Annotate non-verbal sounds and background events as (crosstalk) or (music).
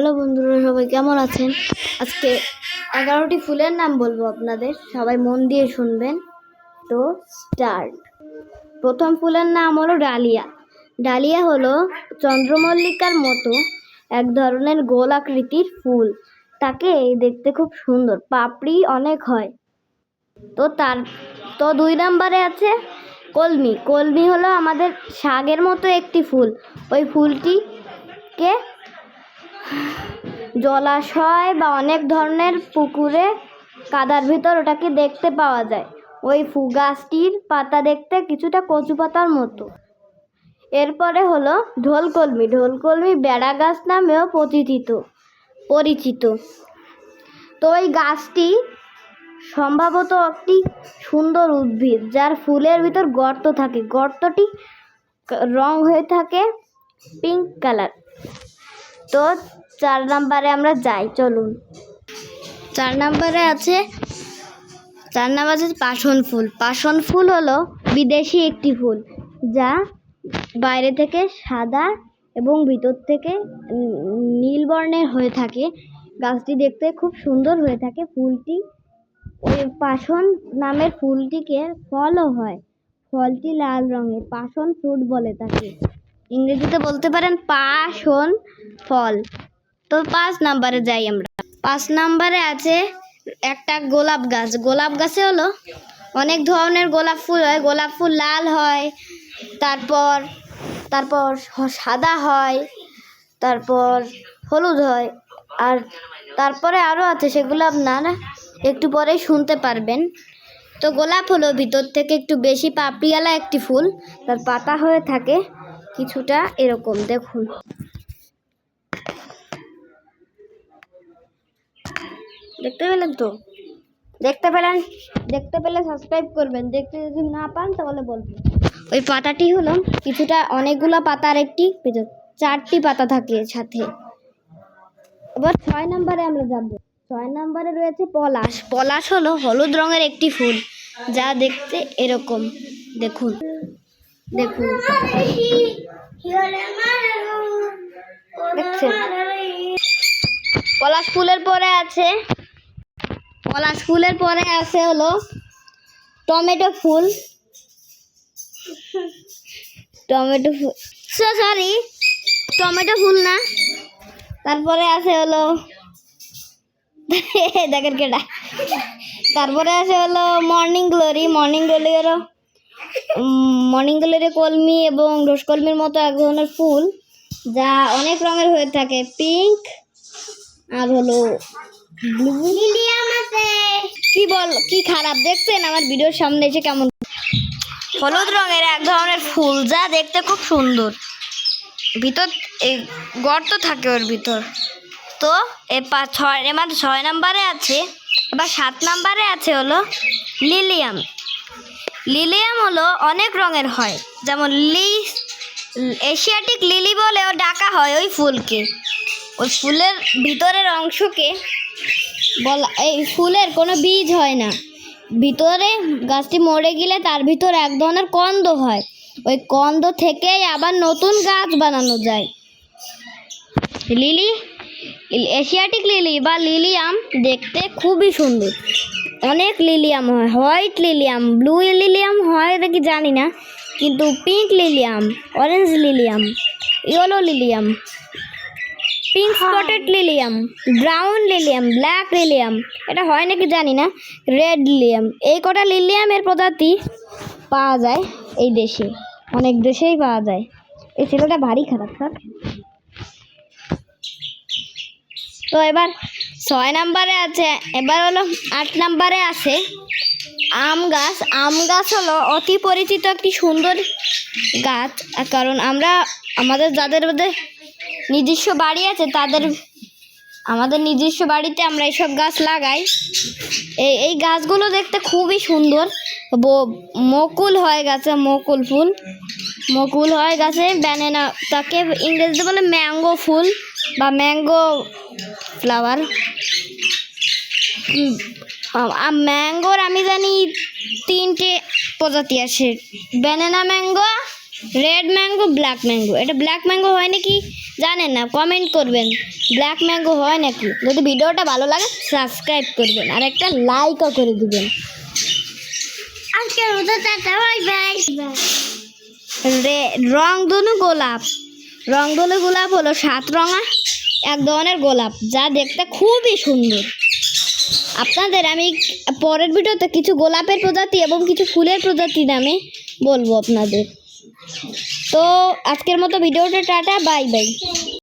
Hello বন্ধুরা, সবাই কেমন আছেন? আজকে এগারোটি ফুলের নাম বলব আপনাদের, সবাই মন দিয়ে শুনবেন। তো স্টার্ট প্রথম ফুলের নাম হলো ডালিয়া। ডালিয়া হলো চন্দ্রমল্লিকার মতো এক ধরনের গোল আকৃতির ফুল। তাকে দেখতে খুব সুন্দর, পাপড়ি অনেক হয়। তো তার, তো দুই নম্বরে আছে কলমি। কলমি হলো আমাদের শাকের মতো একটি ফুল। ওই ফুলটিকে জলাশয় বা অনেক ধরনের পুকুরে কাদার ভিতর ওটাকে দেখতে পাওয়া যায়। ওই গাছটির পাতা দেখতে কিছুটা কচু পাতার মতো। এরপরে হলো ঢোলকলমি। ঢোলকলমি বেড়া গাছ নামেও পরিচিত পরিচিত। তো ওই গাছটি সম্ভবত একটি সুন্দর উদ্ভিদ যার ফুলের ভিতর গর্ত থাকে। গর্তটি রং হয়ে থাকে পিঙ্ক কালার। তো চার নাম্বারে আমরা যাই, চলুন। চার নাম্বারে আছে, চার নাম্বার আছে পাশন ফুল। পাশন ফুল হলো বিদেশি একটি ফুল, যা বাইরে থেকে সাদা এবং ভিতর থেকে নীল বর্ণের হয়ে থাকে। গাছটি দেখতে খুব সুন্দর হয়ে থাকে। ফুলটি ওই পাশন নামের ফুলটিকে ফলও হয়। ফলটি লাল রঙের পাশন ফ্রুট বলে তাকে। ইংরেজিতে বলতে পারেন পাশন ফল। তো পাঁচ নাম্বারে যাই আমরা। পাঁচ নাম্বারে আছে একটা গোলাপ গাছ। গোলাপ গাছে হলো অনেক ধরনের গোলাপ ফুল হয়। গোলাপ ফুল লাল হয়, তারপর তারপর সাদা হয়, তারপর হলুদ হয়। আর তারপরে আরও আছে সেগুলো আপনারা একটু পরে শুনতে পারবেন। তো গোলাপ হলো ভিতর থেকে একটু বেশি পাপড়িওয়ালা একটি ফুল। তার পাতা হয়ে থাকে কিছুটা এরকম, দেখুন। দেখতে পেলেন তো? দেখতে পেলেন, দেখতে পেলে সাবস্ক্রাইব করবেন। দেখতে যদি না পান, তাহলে বলবেন। ওই পাতাটি হলো কিছুটা, অনেকগুলো পাতার একটি ভিতর, চারটি পাতা থাকে সাথে। এবার ছয় নম্বরে আমরা যাব ছয় নম্বরে রয়েছে পলাশ। পলাশ হলো হলুদ রঙের একটি ফুল, যা দেখতে এরকম। দেখুন দেখুন। পলাশ ফুলের পরে আছে পলাশ ফুলের পরে আছে হলো টমেটো ফুল। টমেটো ফুল সরি টমেটো ফুল না। তারপরে আছে হলো (laughs) দেখেন কেটা তারপরে আছে হলো মর্নিং গ্লোরি মর্নিং গ্লোরি হলো মর্নিং গ্লোরি কলমি এবং রোসকলমির মতো এক ধরনের ফুল, যা অনেক রঙের হয়ে থাকে। পিঙ্ক আর হলো ব্লু কি বল, কি খারাপ দেখছেন? আমার ভিডিওর সামনে এসে কেমন? হলুদ রঙের এক ধরনের ফুল, যা দেখতে খুব সুন্দর। ভিতর, এই গর্ত থাকে ওর ভিতর। তো এ পাঁচ ছয় এবার ছয় নাম্বারে আছে এবার সাত নাম্বারে আছে হলো লিলিয়াম। লিলিয়াম হলো অনেক রঙের হয়, যেমন লি, এশিয়াটিক লিলি বলেও ডাকা হয় ওই ফুলকে। ওই ফুলের ভিতরের অংশকে বলা, এই ফুলের কোনো বীজ হয় না। ভিতরে গাছটি মরে গেলে তার ভিতর এক ধরনের কন্দ হয়। ওই কন্দ থেকেই আবার নতুন গাছ বানানো যায়। লিলি এশিয়াটিক লিলি বা লিলিয়াম দেখতে খুবই সুন্দর। অনেক লিলিয়াম হয়, হোয়াইট লিলিয়াম ব্লু লিলিয়াম হয় নাকি জানি না, কিন্তু pink lilium orange lilium yellow lilium pink spotted lilium brown lilium black lilium এটা হয় নাকি জানি না রেড লিলিয়াম এই কটা লিলিয়ামের প্রজাতি পাওয়া যায় এই দেশে অনেক দেশেই পাওয়া যায়। এই ছেলেটা ভারী খারাপ স্যার তো এবার ছয় নাম্বারে আছে এবার হলো আট নাম্বারে আছে আম গাছ। আম গাছ হলো অতি পরিচিত একটি সুন্দর গাছ কারণ আমরা আমাদের যাদের মধ্যে নিজস্ব বাড়ি আছে, তাদের আমাদের নিজস্ব বাড়িতে আমরা এইসব গাছ লাগাই। এই এই গাছগুলো দেখতে খুবই সুন্দর। মকুল হয় গাছে, মকুল ফুল। মকুল হয় গাছে ব্যানানা তাকে ইংরেজিতে বলে ম্যাঙ্গো ফুল বা ম্যাঙ্গো ফ্লাওয়ার ম্যাঙ্গোর আমি জানি তিনটে প্রজাতি আছে। Banana mango red mango black mango এটা ব্ল্যাক ম্যাঙ্গো হয় নাকি? জানেন না কমেন্ট করবেন। ব্ল্যাক ম্যাঙ্গো হয় নাকি? যদি ভিডিওটা ভালো লাগে সাবস্ক্রাইব করবেন। আর একটা লাইকও করে দিবেন। আজকের মতো টাটা বাই বাই রে রংধনু গোলাপ। রংধনু গোলাপ হলো সাত রঙা এক ধরনের গোলাপ যা দেখতে খুবই সুন্দর। আপনাদের আমি পরের ভিডিওতে কিছু গোলাপের প্রজাতি এবং কিছু ফুলের প্রজাতি নামে বলব আপনাদের। তো আজকের মতো ভিডিওটা টাটা বাই বাই।